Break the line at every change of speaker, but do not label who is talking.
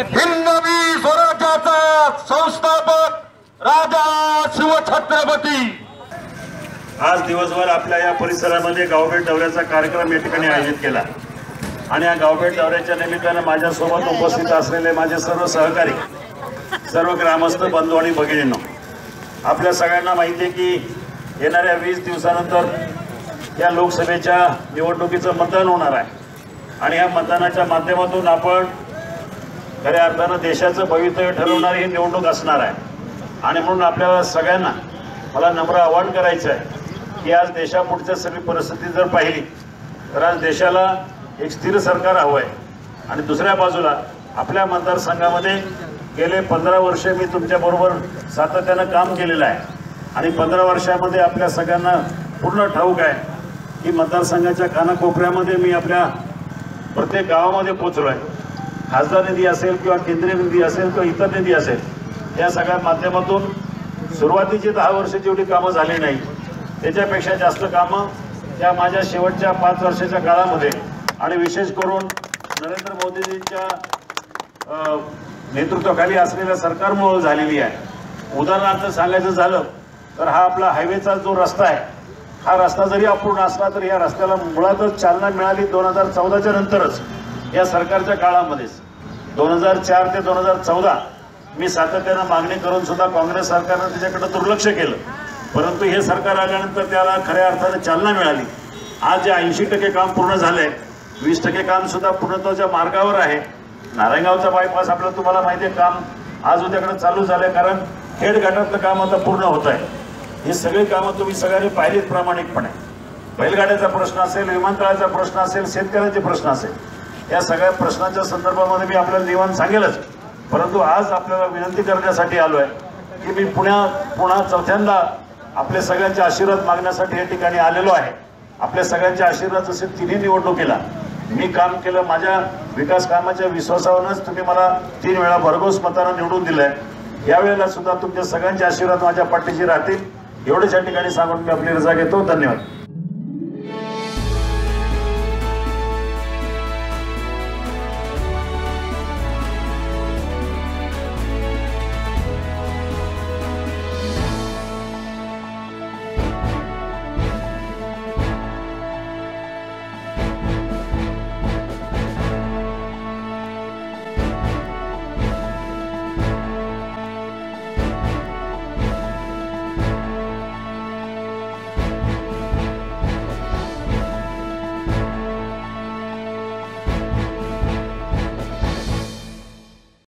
हिंदवी स्वराज्याचा संस्थापक राजा शिवछत्रपती.
आज दिवसभर आपल्या या परिसरामध्ये गावभेट दौऱ्याचा कार्यक्रम या ठिकाणी आयोजित केला. आणि या गावभेट दौऱ्याच्या निमित्तानं माझ्यासोबत उपस्थित असलेले माझे सर्व सहकारी सर्व ग्रामस्थ बंधू आणि भगिनींनो आपल्या सगळ्यांना माहिती आहे की येणाऱ्या वीस दिवसानंतर या लोकसभेच्या निवडणुकीचं मतदान होणार आहे. आणि या मतदानाच्या माध्यमातून आपण खऱ्या अर्थानं देशाचं भवितव्य ठरवणारी ही निवडणूक असणार आहे. आणि म्हणून आपल्या सगळ्यांना मला नम्र आवाहन करायचं आहे की आज देशापुढच्या सगळी परिस्थिती जर पाहिली तर आज देशाला एक स्थिर सरकार हवं आहे आणि दुसऱ्या बाजूला आपल्या मतदारसंघामध्ये गेले पंधरा वर्ष मी तुमच्याबरोबर सातत्यानं काम केलेलं आहे. आणि पंधरा वर्षामध्ये आपल्या सगळ्यांना पूर्ण ठाऊक आहे की मतदारसंघाच्या कानाकोपऱ्यामध्ये मी आपल्या प्रत्येक गावामध्ये पोचलो आहे खासदार निधी असेल किंवा केंद्रीय निधी असेल किंवा इतर निधी असेल या सगळ्या माध्यमातून सुरुवातीची दहा वर्ष जेवढी कामं झाली नाही. त्याच्यापेक्षा जास्त कामं या माझ्या शेवटच्या पाच वर्षाच्या काळामध्ये आणि विशेष करून नरेंद्र मोदीजींच्या नेतृत्वाखाली असलेल्या सरकारमुळे झालेली आहे. उदाहरणार्थ सांगायचं झालं तर हा आपला हायवेचा जो रस्ता आहे हा रस्ता जरी अपूर्ण असला तरी या रस्त्याला मुळातच चालना मिळाली दोन हजार चौदाच्या नंतरच. या सरकारच्या काळामध्येच दोन हजार चार ते दोन हजार चौदा मी सातत्यानं मागणी करून सुद्धा काँग्रेस सरकारनं त्याच्याकडे दुर्लक्ष केलं. परंतु हे सरकार आल्यानंतर त्याला खऱ्या अर्थाने चालना मिळाली. आज जे ऐंशी टक्के काम पूर्ण झालंय वीस टक्के काम सुद्धा पूर्णत्वाच्या मार्गावर आहे. नारायणगावचा बायपास आपलं तुम्हाला माहिती आहे काम आज उद्याकडे चालू झालंय कारण खेड घाटातलं काम आता पूर्ण होत आहे. ही सगळी कामं तुम्ही सगळ्यांनी पाहिलीत प्रामाणिकपणे. बैलगाड्याचा प्रश्न असेल विमानतळाचा प्रश्न असेल शेतकऱ्यांचे प्रश्न असेल या सगळ्या प्रश्नाच्या संदर्भामध्ये मी आपल्याला निवान सांगेलच. परंतु आज आपल्याला विनंती करण्यासाठी आलो आहे की मी पुण्या पुन्हा चौथ्यांदा आपले सगळ्यांचे आशीर्वाद मागण्यासाठी या ठिकाणी आलेलो आहे. आपल्या सगळ्यांचे आशीर्वाद जसे तिन्ही निवडणुकीला मी काम केलं. माझ्या विकास कामाच्या विश्वासावरूनच तुम्ही मला तीन वेळा भरघोस मतानं निवडून दिलंय. यावेळेला सुद्धा तुमच्या सगळ्यांचे आशीर्वाद माझ्या पाठीशी राहतील. एवढेच या ठिकाणी सांगून मी आपली रजा घेतो. धन्यवाद.